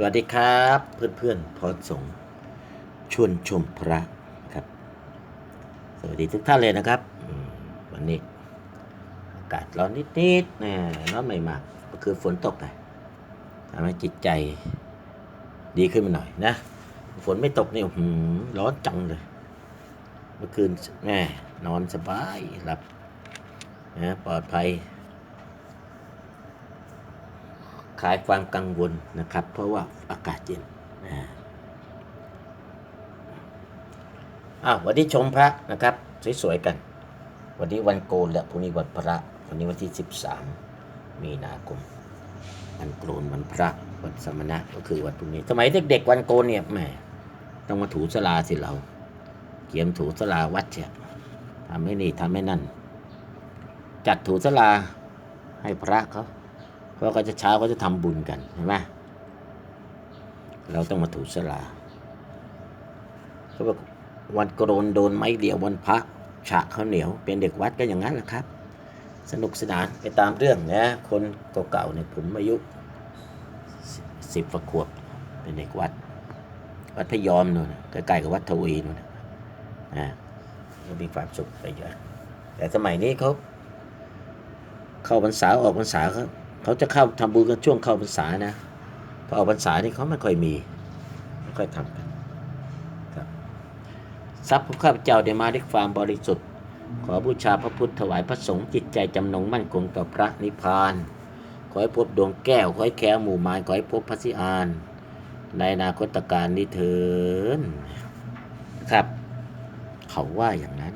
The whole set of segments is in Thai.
สวัสดีครับเพื่อนเพื่อนๆพอสงชวนชมพระครับ สวัสดีทุกท่านเลยนะครับ วันนี้อากาศร้อนนิดๆนะร้อนไม่มากก็คือฝนตกไงทำให้จิตใจดีขึ้นมาหน่อยนะ ฝนไม่ตกนี่อื้อหือร้อนจังเลย เมื่อคืนแม่นอนสบายหลับนะปลอดภัย คลายความกังวลนะครับ เพราะว่าอากาศเย็นอ้าววันนี้ชมพระนะครับ สวยๆกัน วันนี้วันโกนและพรุ่งนี้วันพระ วันนี้วันที่ 13 มีนาคมวันโกนวันพระวันสมณะก็คือวันพรุ่งนี้สมัยเด็กๆวันโกนเนี่ยแหมต้องมาถูสลาสิเราเกียมถูสลาวัดเชี่ยทำให้นี่ทำให้นั่น จัดถูสลาให้พระเขา เพราะเขาจะเช้าเขาจะทำบุญกันเห็นไหมเราต้องมาถูสลาเขาบอกวันโกรนโดนไม้เดียววันพระฉะข้าวเหนียว เป็นเด็กวัดก็อย่างนั้นแหละครับ สนุกสนานไปตามเรื่องนะคนเก่าๆเนี่ยผมอายุสิบกว่าขวบเป็นเด็กวัด วัดพยอมนู่นใกล้ๆกับวัดทวีนู่นน่ะนะก็มีความสุขไปเยอะแต่สมัยนี้เขาเข้าพรรษาออกพรรษาเขา เขาจะเข้าทำบุญกันช่วงเข้าพรรษานะพอออกพรรษานี่เขาไม่ค่อยมีไม่ค่อยทำกันครับทรัพย์ของข้าพเจ้าได้มาด้วยความบริสุทธิ์ ขอบูชาพระพุทธถวายพระสงฆ์จิตใจจำนงมั่นคงต่อพระนิพพาน ขอให้พบดวงแก้ว ขอให้แค้วหมู่มารขอให้พบพระสิอาน ในอนาคตการนี้เถินครับ เขาว่าอย่างนั้น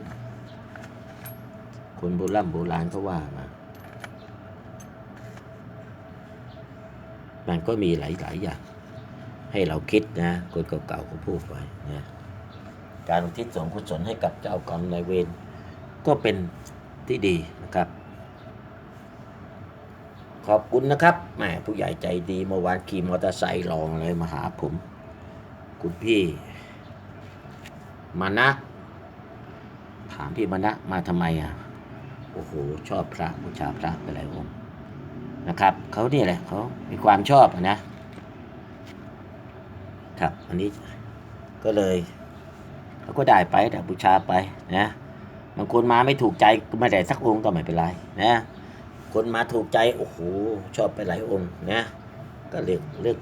คนโบราณโบราณเขาว่ามา มันก็มีหลาย ๆ อย่าง ให้เราคิดนะ คนเก่าๆเขาพูดไว้นะการอุทิศส่วนกุศลให้กับเจ้ากรรมนายเวรก็เป็นที่ดีนะครับ ขอบคุณนะครับแหมผู้ใหญ่ใจดีเมื่อวานขี่มอเตอร์ไซค์ลองเลยมาหาผม คุณพี่มานะ ถามพี่มานะมาทำไมอะ โอ้โห ชอบพระบูชาพระไปหลายองค์ นะครับเขาเนี่ยแหละเขามีความชอบนะครับอันนี้ก็เลยเขาก็ได้ไปแต่บูชาไปนะบางคนมาไม่ถูกใจก็ไม่ได้สักองค์ก็ไม่เป็นไรนะคนมาถูกใจโอ้โหชอบไปหลายองค์นะก็เลือกเลือก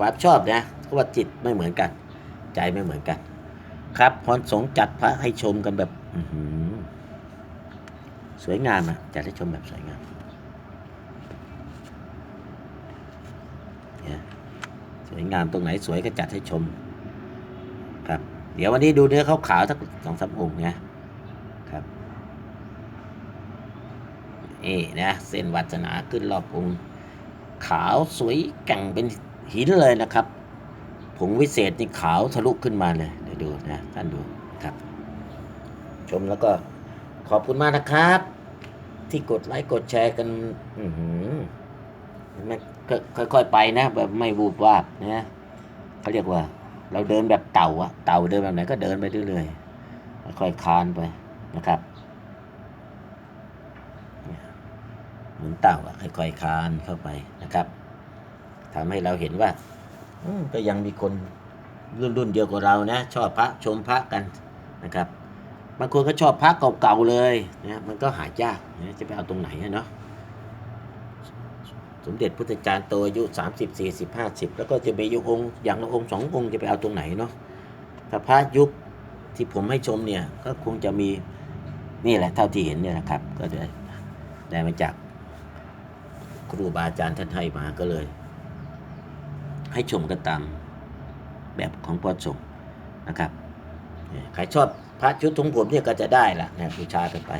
ความชอบนะเพราะว่าจิตไม่เหมือนกัน ใจไม่เหมือนกัน ครับพรสงจัดพระให้ชมกันแบบอสวยงามอะจัดให้ชมแบบสวยงามเนี่ย สวยงามตรงไหนสวยก็จัดให้ชม ครับ เดี๋ยววันนี้ดูเนื้อขาวๆสักสองสามองค์นะครับนี่นะเส้นวัสนาขึ้นรอบองค์ ขาวสวยแก่งเป็นหินเลยนะครับผงวิเศษนี่ขาวทะลุขึ้นมาเลยเดี๋ยวดูนะท่านดูครับ ชมแล้วก็ขอบคุณมากนะครับ ที่กดไลค์กดแชร์กัน อือหือ ค่อยๆไปนะ แบบไม่วูบวาบนะเขาเรียกว่า เราเดินแบบเต่าอะเต่าเดินแบบไหนก็เดินไปเรื่อยๆค่อยๆคานไปนะครับเหมือนเต่าอะค่อยๆคานเข้าไปนะครับทำให้เราเห็นว่าอก็ยังมีคนรุ่นรุ่นเดียวกับเรานะ ชอบพระชมพระกันนะครับบางคนก็ชอบพระเก่าๆเลยนะมันก็หายากนะจะไปเอาตรงไหนเนาะ สมเด็จพุทธจารย์โตอายุสามสิบสี่สิบห้าสิบแล้วก็จะมียุคองค์อย่างละองค์สององค์จะไปเอาตรงไหนเนาะถ้าพระยุคที่ผมให้ชมเนี่ยก็คงจะมีนี่แหละเท่าที่เห็นเนี่ยนะครับ ก็ได้ได้มาจากครูบาอาจารย์ท่านให้มาก็เลย ให้ชมกันตามแบบของพระสงฆ์นะครับใครชอบพระชุดทงผมเนี่ยก็จะได้ละนะบูชากันไป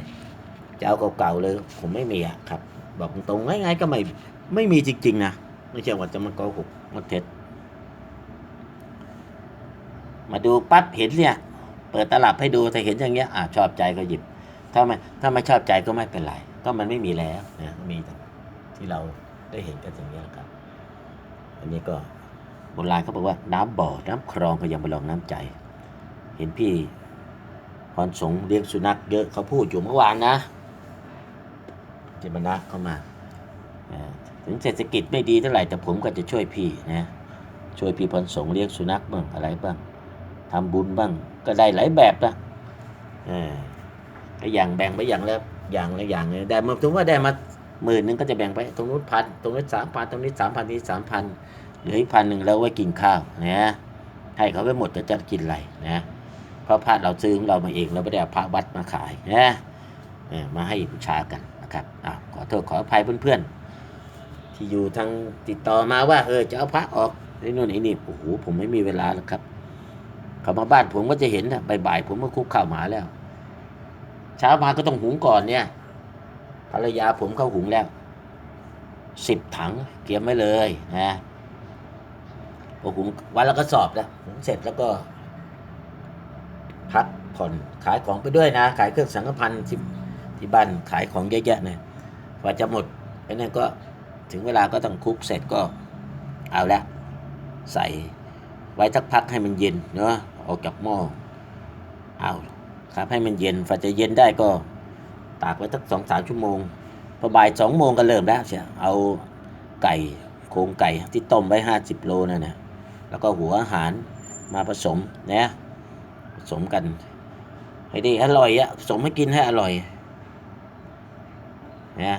จะเอาเก่าๆเลย ผมไม่มีอะครับ บอกตรงๆง่ายๆก็ไม่ ไม่มีจริง ๆ นะ ไม่ใช่ว่าจะมาโกหกมาเท็จ มาดูปั๊บเห็นเนี่ย เปิดตลับให้ดูถ้าเห็นอย่างเงี้ยอ่าชอบใจก็หยิบ ถ้าไม่ถ้าไม่ชอบใจก็ไม่เป็นไร ก็มันไม่มีแล้วนะมีแต่ที่เราได้เห็นกันอย่างนี้แหละครับ อันนี้ก็โบราณเขาบอกว่าน้ำบ่อ น้ำคลองก็ยังมาลองน้ำใจ เห็นพี่พรสงฆ์เลี้ยงสุนัขเยอะเขาพูดอยู่เมื่อวานนะเจมนะเข้ามาอ่อ ถึงเศรษฐกิจไม่ดีเท่าไหร่แต่ผมก็จะช่วยพี่นะช่วยพี่พรสงฆ์เลี้ยงสุนัขบ้างอะไรบ้างทำบุญบ้างก็ได้หลายแบบละเอออย่างแบ่งไปอย่างละอย่างละอย่างเลยได้มาถึงว่าได้มาหมื่นหนึงก็จะแบ่งไปตรงนู้นพันตรงนู้นสามพันตรงนี้สามพันนี้สามพันเหลืออีกพันหนึ่งแล้วไว้กินข้าวนะให้เขาไปหมดจะจะกินอะไรนะเพราะพระเราซื้อของเรามาเองเราไม่ได้เอาพระวัดมาขายนะมาให้บูชากันนะครับอขอโทษขออภัยเพื่อนๆ ที่อยู่ทางติดต่อมาว่าเออจะเอาพระออกไอ้นู่นไอ้นี่โอ้โหผมไม่มีเวลาแล้วครับ เขามาบ้านผมก็จะเห็นนะบ่ายๆผมก็คุกข้าวหมาแล้ว เช้ามาก็ต้องหุงก่อนเนี่ยภรรยาผมเข้าหุงแล้วสิบถังเกียมไม่เลยนะพอหุงวันแล้วก็สอบแล้วหุงเสร็จแล้วก็ พักผ่อนขายของไปด้วยนะ ขายเครื่องสังฆพันธ์ที่ที่บ้านขายของเยอะแยะเนี่ยกว่าจะหมดไอ้นั่นก็ ถึงเวลาก็ต้องคุกเสร็จก็เอาละใส่ไว้สักพักให้มันเย็นเนาะออกจากหม้อเอาครับให้มันเย็นฝันจะเย็นได้ก็ตากไว้สักสองสามชั่วโมงพอบ่ายสองโมงก็เริ่มแล้วเชียวเอาไก่โครงไก่ที่ต้มไว้ห้าสิบโลนั่นนะแล้วก็หัวอาหารมาผสมนะผสมกันให้ดีอร่อยอะผสมให้กินให้อร่อยนะ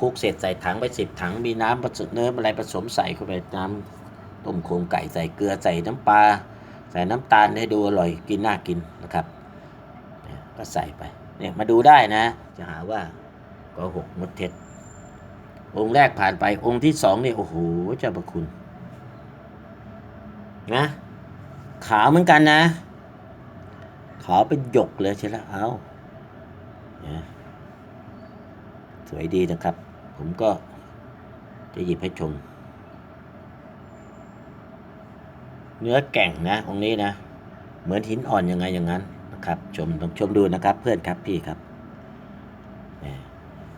คุกเสร็จใส่ถังไปสิบถังมีน้ำผสมเนื้ออะไรผสมใส่เข้าไปน้ำต้มโครงไก่ใส่เกลือใส่น้ำปลาใส่น้ำตาลให้ดูอร่อยกินน่ากินนะครับก็ใส่ไปเนี่ยมาดูได้นะ จะหาว่าก็หกมดเท็จ องค์แรกผ่านไปองค์ที่สองเนี่ยโอ้โหเจ้าประคุณนะขาวเหมือนกันนะขาวเป็นหยกเลยใช่แล้วเอาเนี่ย สวยดีนะครับ ผมก็จะหยิบให้ชม เนื้อแก่งนะองนี้นะ เหมือนหินอ่อนยังไงอย่างนั้นนะครับ ชมต้องชมดูนะครับ เพื่อนครับพี่ครับ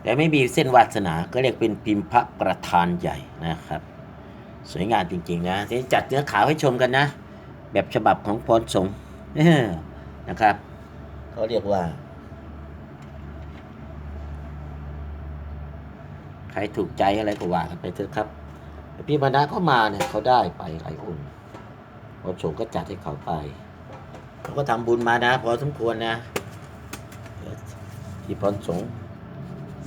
แต่ไม่มีเส้นวาสนาก็เรียกเป็นพิมพ์พระประธานใหญ่นะครับ สวยงามจริงๆนะทีนี้จัดเนื้อขาวให้ชมกันนะ แบบฉบับของพรสงนะครับเขาเรียกว่า ครถูกใจอะไรก็ว่ากันไปเถอะครับพี่มานะก็มาเนี่ยเขาได้ไปหลายองค์พอสงฆ์ก็จัดให้เขาไปเขาก็ทำบุญมานะพอสมควรนะที่พรสงฆ์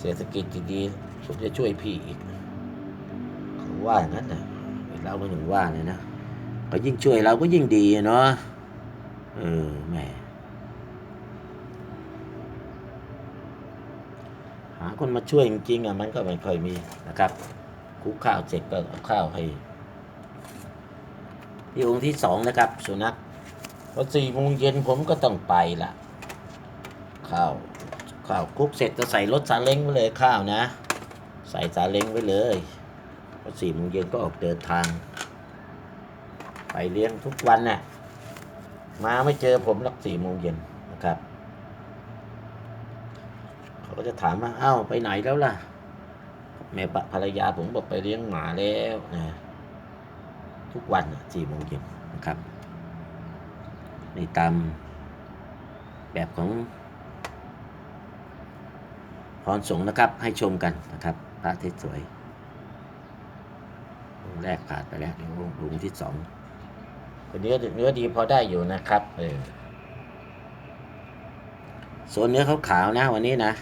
เศรษฐกิจดีๆผมจะช่วยพี่อีกเขาว่าอย่างนั้นนะเราก็ถึงว่าเลยนะก็ยิ่งช่วยเราก็ยิ่งดีเนาะเออแม่หา คนมาช่วยจริงๆอะมันก็ไม่ค่อยมีนะครับคุกข้าวเสร็จก็เอาข้าวให้ที่องค์ที่สองนะครับสุนัขพอสี่โมงเย็นผมก็ต้องไปละข้าวข้าวคุกเสร็จจะใส่รถซาเล้งไว้เลยข้าวนะ ใส่ซาเล้งไว้เลยพอสี่โมงเย็นก็ออกเดินทาง ไปเลี้ยงทุกวันน่ะมาไม่เจอผมหลักสี่โมงเย็นนะครับ เขาก็จะถามว่าเอ้าไปไหนแล้วล่ะ แม่ภรรยาผมบอกไปเลี้ยงหมาแล้วนะทุกวันสี่โมงเย็นนะครับในตามแบบของพรสงฆ์นะครับ ให้ชมกันนะครับ พระที่สวยองค์แรกผ่านไปแล้วเดี๋ยวองค์ที่สองเนื้อเนื้อดีพอได้อยู่นะครับเออส่วนเนื้อขาวๆนะวันนี้นะ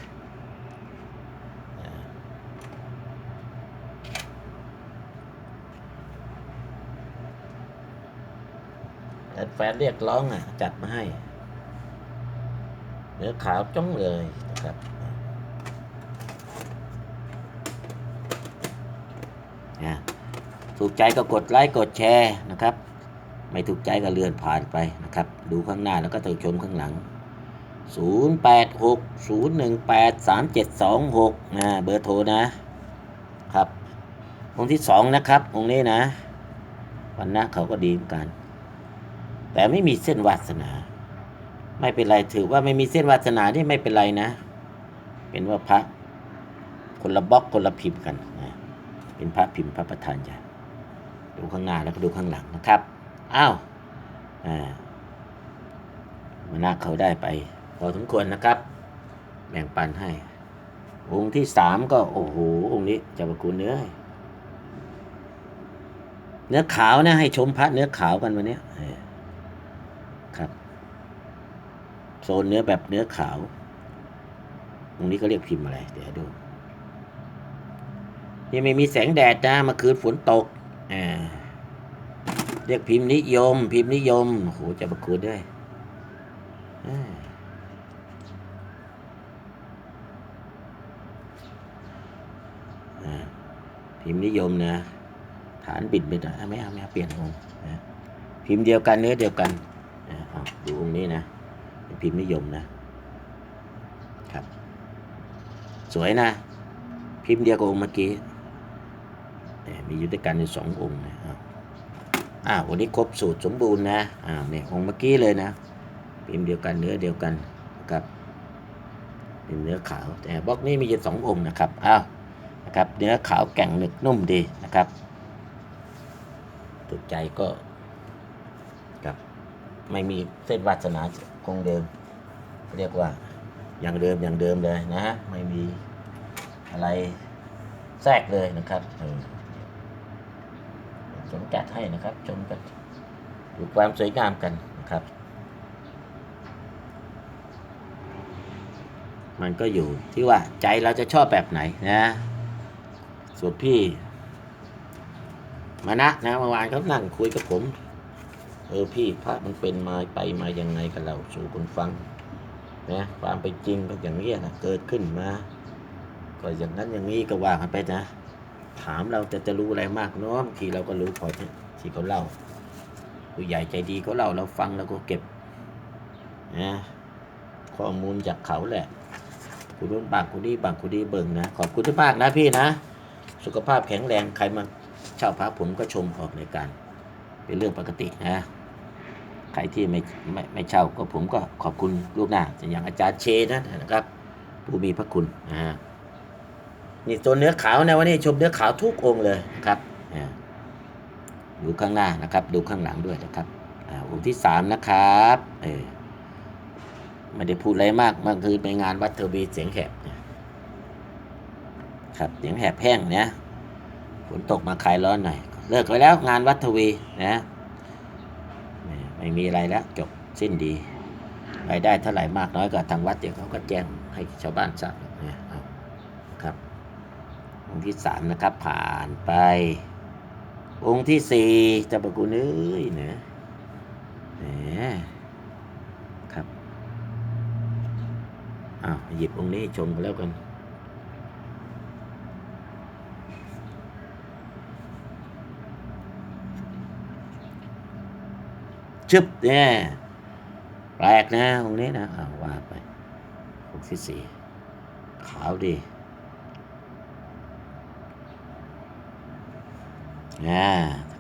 แต่แฟนเรียกร้องอะ จัดมาให้ เนื้อขาวจ้องเลยนะครับนะถูกใจก็กดไลค์กดแชร์นะครับ ไม่ถูกใจก็เลื่อนผ่านไปนะครับ ดูข้างหน้าแล้วก็ต้องชมข้างหลัง 086 018 3726นะเบอร์โทรนะครับ องค์ที่สองนะครับ องค์นี้นะ วันนะเขาก็ดีเหมือนกัน แต่ไม่มีเส้นวาสนา ไม่เป็นไรถือว่าไม่มีเส้นวาสนาที่ไม่เป็นไรนะ เป็นว่าพระคนละบล็อกคนละพิมพ์กันนะเป็นพระพิมพ์พระประธานใหญ่ดูข้างหน้าแล้วก็ดูข้างหลังนะครับอ้าวอ่ามานาเขาได้ไปพอสมควรนะครับแบ่งปันให้ องค์ที่สามก็โอ้โหองค์นี้จะประคุณเนื้อเนื้อขาวนะให้ชมพระเนื้อขาวกันวันนี้ยเออครับ โซนเนื้อแบบเนื้อขาว ตรงนี้ก็เรียกพิมพ์อะไร เดี๋ยวดู นี่ไม่มีแสงแดดนะเมื่อคืนฝนตก อ่า เรียกพิมพ์นิยม พิมพ์นิยม โอ้โห จะประคุณด้วยพิมพ์นิยมนะ ฐานบิดบิดอะไม่เอาไม่เอาเปลี่ยนองค์นะพิมพ์เดียวกันเนื้อเดียวกันดูองค์นี้นะ พิมพ์นิยมนะครับ สวยนะ พิมพ์เดียวกับองค์เมื่อกี้แต่มีอยู่ด้วยกันในสององค์นะอ้าวอ้าววันนี้ครบสูตรสมบูรณ์นะอ้าวเนี่ยองค์เมื่อกี้เลยนะ พิมพ์เดียวกันเนื้อเดียวกันนะครับเป็นเนื้อขาวแต่บล็อกนี้มีอยู่สององค์นะครับอ้าวนะครับเนื้อขาวแก่งหนึกนุ่มดีนะครับถูกใจก็ครับไม่มีเส้นวาสนา คงเดิม เรียกว่าอย่างเดิมอย่างเดิมเลยนะฮะไม่มีอะไรแทรกเลยนะครับสมจัดให้นะครับ ชมกันดูความสวยงามกันนะครับ มันก็อยู่ที่ว่าใจเราจะชอบแบบไหนนะ ส่วนพี่ มานะนะเมื่อวานเขานั่งคุยกับผม เออพี่พระมันเป็นมาไปมายังไงกันเราสู่คนฟังนะความเป็นจริงก็อย่างนี้นะเกิดขึ้นมา ก็อย่างนั้นอย่างนี้ก็ว่ากันไปนะ ถามเราจะจะรู้อะไรมากเนาะบางทีเราก็รู้พอที่เขาเล่าผู้ใหญ่ใจดีเขาเล่าเราฟังแล้วก็เก็บนะข้อมูลจากเขาแหละคุณนู้นบางคุณนี้บางคุณนี้เบิ่งนะ ขอบคุณที่มากนะพี่นะ สุขภาพแข็งแรงใครมาเช่าพระผมก็ชมออกในการ เป็นเรื่องปกตินะ ใครที่ไม่ไม่ไม่เช่าก็ผมก็ขอบคุณลูกหน้าอย่างอาจารย์เชนะนะครับ ผู้มีพระคุณนะฮะนี่ตัวเนื้อขาวนะวันนี้ชมเนื้อขาวทุกองค์เลยนะครับดูข้างหน้านะครับ ดูข้างหลังด้วยนะครับองค์ที่สามนะครับเออไม่ได้พูดอะไรมากมันคือไปงานวัดเทอร์บีเสียงแหบครับเสียงแหบแห้งนะฝนตกมาคลายร้อนหน่อยเลิกไปแล้วงานวัดทวีนะ ไม่มีอะไรแล้วจบสิ้นดีรายได้เท่าไหร่มากน้อยก็ทางวัดเดี๋ยวเขาก็แจ้งให้ชาวบ้านทราบนี่ยเอาครับ องค์ที่สามนะครับ ผ่านไป องค์ที่สี่จะประกุณเอ้ยเนะแหมครับอ้าวหยิบองค์นี้ชมกันแล้วกัน ชึบเนี่ยแปลกนะองนี้นะอาว่าไปองที่สี่ขาวดีอ่า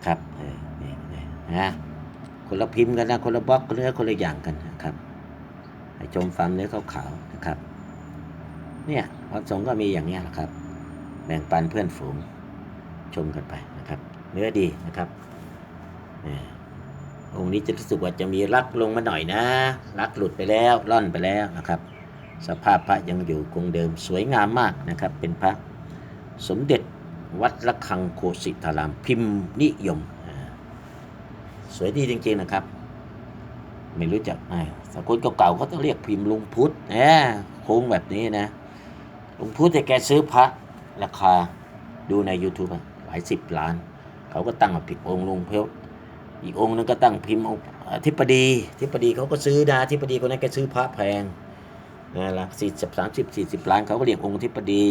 ครับเออนี่นี่นะคนละพิมพ์กันนะ คนละบล็อกเนื้อคนละอย่างกันนะครับให้ชมฟาร์มเนื้อขาวๆนะครับ เนี่ยวัดสงก็มีอย่างเนี้ยแหละครับ แบ่งปันเพื่อนฝูงชมกันไปนะครับ เนื้อดีนะครับเนี่ย องค์นี้จะรู้สึกว่าจะมีรักลงมาหน่อยนะ รักหลุดไปแล้วล่อนไปแล้วนะครับ สภาพพระยังอยู่คงเดิมสวยงามมากนะครับ เป็นพระสมเด็จวัดระฆังโคสิตารามพิมพ์นิยม สวยดีจริงๆนะครับ ไม่รู้จักไอ้สกุลเก่าๆเขาต้องเรียกพิมพ์ลุงพุทธนะโค้งแบบนี้นะลุงพุทธแต่แกซื้อพระราคาดูใน YouTube อะหลายสิบล้าน เขาก็ตั้งมาผิดองค์ลุงเพล อีกองค์นึงก็ตั้งพิมพ์ทิปดีอธิปดีเขาก็ซื้อนะอธิปดีคนนั้นแกซื้อพระแพงนะหลักสี่สิบสามสิบสี่สิบล้านเขาก็เรียกองค์อธิปดี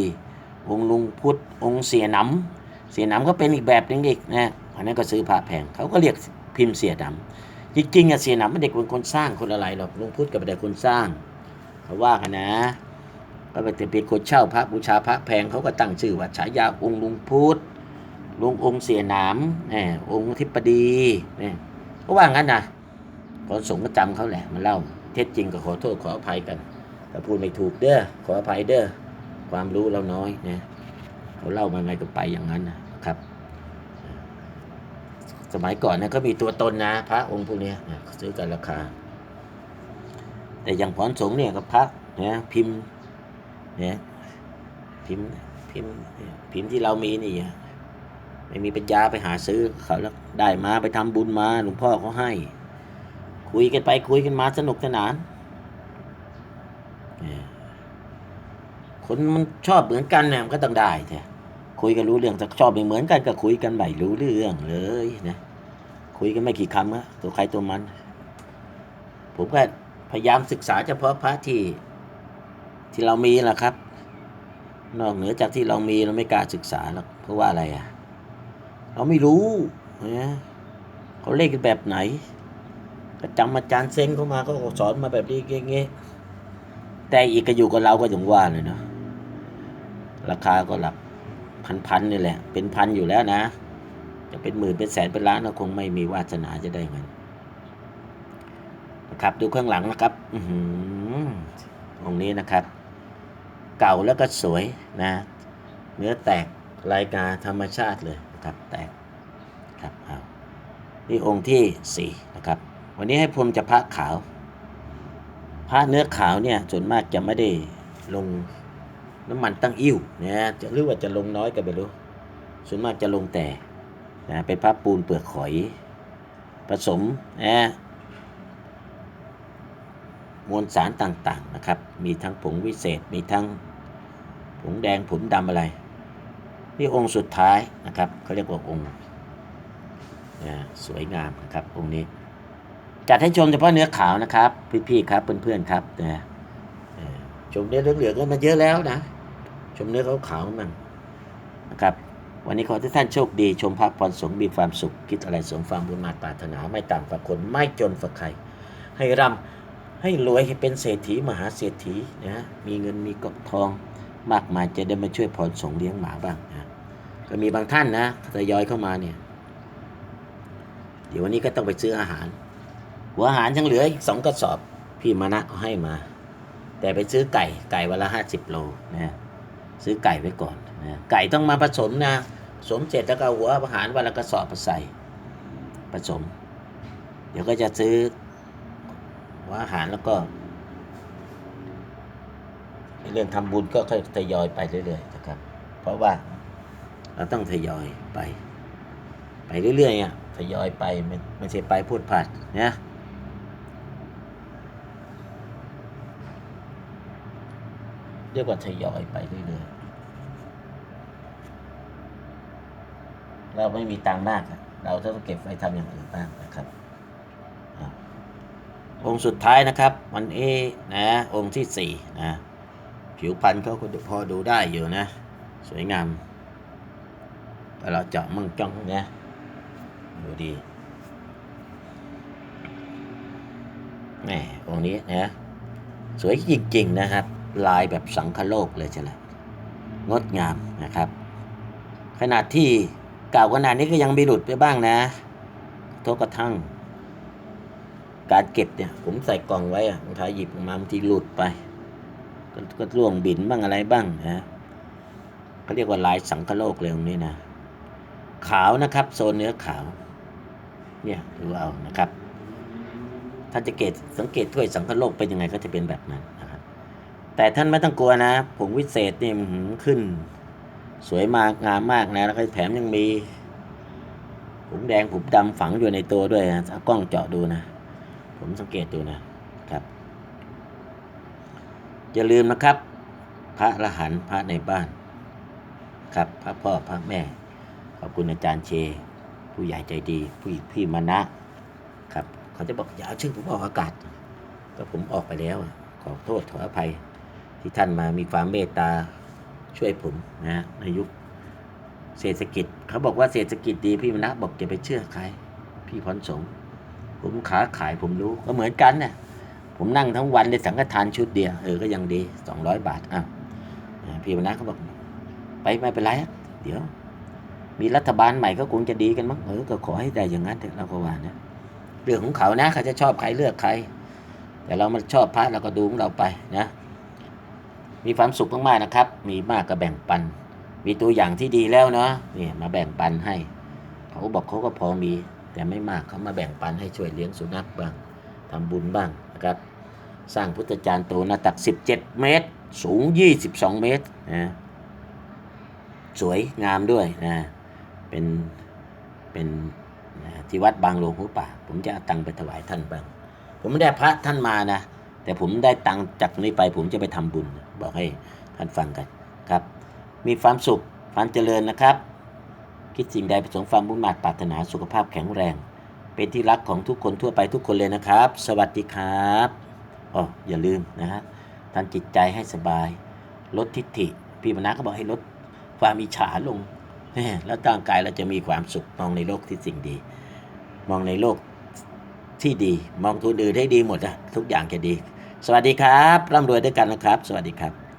องค์ลุงพุทธองค์เสียหนำเสียหนำก็เป็นอีกแบบหนึงอีกนะอันนั้นก็ซื้อพระแพงเขาก็เรียกพิมพ์เสียหนำจริงๆอะเสียหนำไม่ได้เป็นคนสร้างคนอะไรหรอกลุงพุทธก็ไม่ได้คนสร้างเขาว่ากันนะก็ไปเป็นคนเช่าพระบูชาพระแพงเขาก็ตั้งชื่อว่าฉายาองค์ลุงพุทธ ลุงองค์เสียหนามเนี่ยองค์ทิปดีเนี่ยก็ว่างั้นนะขอสงก็จำเขาแหละมาเล่า เท็จจริงก็ขอโทษขออภัยกันถ้าพูดไม่ถูกเด้อขออภัยเด้อความรู้เราน้อยนะเขาเล่ามาไงก็ไปอย่างนั้นนะครับ สมัยก่อนเนี่ยก็มีตัวตนนะ พระองค์พวกเนี้ยนะซื้อกันราคา แต่อย่างผอนสงเนี่ยกับพระเนี่ยพิมพ์เนี่ยพิมพ์พิมพ์พิมพ์ที่เรามีนี่ ไม่มีปัญญาไปหาซื้อเขาแล้วได้มาไปทำบุญมาหลวงพ่อเขาให้ คุยกันไปคุยกันมาสนุกสนานเนี่ยคนมันชอบเหมือนกันเนี่ยมันก็ต้องได้แท้คุยกันรู้เรื่องแต่ชอบไม่เหมือนกันก็คุยกันไม่รู้เรื่องเลยนะคุยกันไม่กี่คำอะตัวใครตัวมัน ผมก็พยายามศึกษาเฉพาะพระที่ที่เรามีแหละครับ นอกเหนือจากที่เรามีเราไม่กล้าศึกษาหรอกเพราะว่าอะไรอะ เราไม่รู้นะเขาเล่นกันแบบไหน ก็จำอาจารย์เซ้งเข้ามาก็สอนมาแบบนี้เงี้ยแต่อีกก็อยู่กับเราก็อย่างว่าเลยเนาะราคาก็หลักพันๆนี่แหละ เป็นพันอยู่แล้วนะ จะเป็นหมื่นเป็นแสนเป็นล้านก็คงไม่มีวาสนาจะได้เงินนะครับดูข้างหลังนะครับอือหือตรงนี้นะครับ เก่าแล้วก็สวยนะ เนื้อแตกรายการธรรมชาติเลย นะครับแตกครับเอานี่องค์ที่สี่นะครับ วันนี้ให้พรมจะพระขาว พระเนื้อขาวเนี่ยส่วนมากจะไม่ได้ลงน้ำมันตั้งอิ่วนะจะหรือว่าจะลงน้อยก็ไม่รู้ ส่วนมากจะลงแต่นะเป็นพระปูนเปลือกหอย ผสมนะมวลสารต่างๆนะครับ มีทั้งผงวิเศษ มีทั้งผงแดงผงดำอะไร นี่องค์สุดท้ายนะครับเขาเรียกว่าองค์สวยงามนะครับ องค์นี้ จัดให้ชมเฉพาะเนื้อขาวนะครับ พี่ๆครับเพื่อนๆครับนะชมเนื้อเหลืองๆก็มาเยอะแล้วนะ ชมเนื้อขาวๆมั่งนะครับ วันนี้ขอให้ทุกท่านโชคดี ชมพระพรสงฆ์มีความสุข คิดอะไรสมความบุญมาปรารถนาไม่ต่ำกว่าคนไม่จนฝักใคร ให้ร่ำให้รวยให้เป็นเศรษฐีมหาเศรษฐีนะมีเงินมีกอบทองมากมายจะได้มาช่วยพรสงเลี้ยงหมาบ้าง ก็มีบางท่านนะทยอยเข้ามาเนี่ย เดี๋ยววันนี้ก็ต้องไปซื้ออาหาร หัวอาหารยังเหลืออีกสองกระสอบ พี่มานะเอาให้มา แต่ไปซื้อไก่ไก่วันละห้าสิบโลนะซื้อไก่ไว้ก่อนนะไก่ต้องมาผสมนะผสมเสร็จแล้วก็หัวอาหารวันละกระสอบมาใส่ผสม เดี๋ยวก็จะซื้อหัวอาหารแล้วก็เรื่องทำบุญก็ค่อยทยอยไปเรื่อยๆนะครับ เพราะว่า เราต้องทยอยไป ไปเรื่อยๆอะทยอยไปไม่ไม่ใช่ไปพูดผ่านนะเรียกว่าทยอยไปเรื่อยๆเราไม่มีตังค์มากเราต้องเก็บไว้ทำอย่างอื่นบ้างนะครับองค์สุดท้ายนะครับ วันเอนะ องค์ที่สี่นะ ผิวพรรณเขาก็พอดูได้อยู่นะ สวยงาม เราเจาะมั่งจ้องนะดูดีแหมองนี้นะสวยจริง ๆ นะครับ ลายแบบสังคโลกเลยใช่ไหมงดงามนะครับ ขนาดที่เก่าขนาดนี้ก็ยังมีหลุดไปบ้างนะทษกระทั่ง การเก็บเนี่ย ผมใส่กล่องไว้อะบางทีหยิบออกมาบางทีหลุดไป ก็ก็ร่วงบินบ้างอะไรบ้างนะเขาเรียกว่าลายสังคโลกเลยตรงนี้นะ ขาวนะครับ โซนเนื้อขาว เนี่ยดูเอานะครับ ถ้าจะเกตสังเกตถ้วยสังคโลกเป็นยังไงก็จะเป็นแบบนั้นนะครับ แต่ท่านไม่ต้องกลัวนะผงวิเศษนี่ขึ้น สวยมากงามมากนะแล้วก็แถมยังมีผงแดงผงดำฝังอยู่ในตัวด้วยนะกล้องเจาะดูนะ ผมสังเกตดูนะครับ อย่าลืมนะครับ พระรหันต์พระในบ้าน ครับ พระพ่อ พระแม่ อบคุณอาจารย์เช ผู้ใหญ่ใจดี ผู้พี่มานะ ครับ เขาจะบอกอย่าเอาชื่อผมออกอากาศ ก็ผมออกไปแล้ว ขอโทษขออภัย ที่ท่านมามีความเมตตาช่วยผมนะในยุคเศรษฐกิจ เขาบอกว่าเศรษฐกิจดีพี่มานะ บอกอย่าไปเชื่อใคร พี่พรสงผมขาขายผมรู้ก็เหมือนกันเนี่ยผมนั่งทั้งวันในสังฆทานชุดเดียวเออก็ยังดีสองร้อยบาทอ้าวอ่าพี่มนะเขาบอก ไปไม่เป็นไร เดี๋ยว มีรัฐบาลใหม่ก็คงจะดีกันมั้งเออก็ขอให้ได้อย่างนั้นเถอะเราก็ว่านะเรื่องของเขานะเขาจะชอบใครเลือกใคร แต่เรามาชอบพระเราก็ดูของเราไปนะ มีความสุขมากๆนะครับ มีมากก็แบ่งปัน มีตัวอย่างที่ดีแล้วเนาะนี่มาแบ่งปันให้เขาบอกเขาก็พอมี แต่ไม่มากเขามาแบ่งปันให้ช่วยเลี้ยงสุนัขบ้างทำบุญบ้างนะครับ สร้างพุทธจารย์โตหน้าตัก 17 เมตร สูง 22 เมตรนะสวยงามด้วยนะ เป็นเป็นที่วัดบางหลวงหูป่า ผมจะเอาตังค์ไปถวายท่านบ้างผมไม่ได้พระท่านมานะ แต่ผมได้ตังค์จากนี้ไป ผมจะไปทำบุญ บอกให้ท่านฟังกันครับ มีความสุขความเจริญนะครับ คิดสิ่งใดประสงค์ความมุ่งมั่นปรารถนาสุขภาพแข็งแรง เป็นที่รักของทุกคนทั่วไปทุกคนเลยนะครับ สวัสดีครับอ๋ออย่าลืมนะฮะท่านจิตใจให้สบาย ลดทิฏฐิพี่มณะก็บอกให้ลดความอิจฉาลง แล้วร่างกายเราจะมีความสุขมองในโลกที่สิ่งดี มองในโลกที่ดี มองคนอื่นให้ดีหมดอะทุกอย่างจะดี สวัสดีครับร่ำรวยด้วยกันนะครับ สวัสดีครับ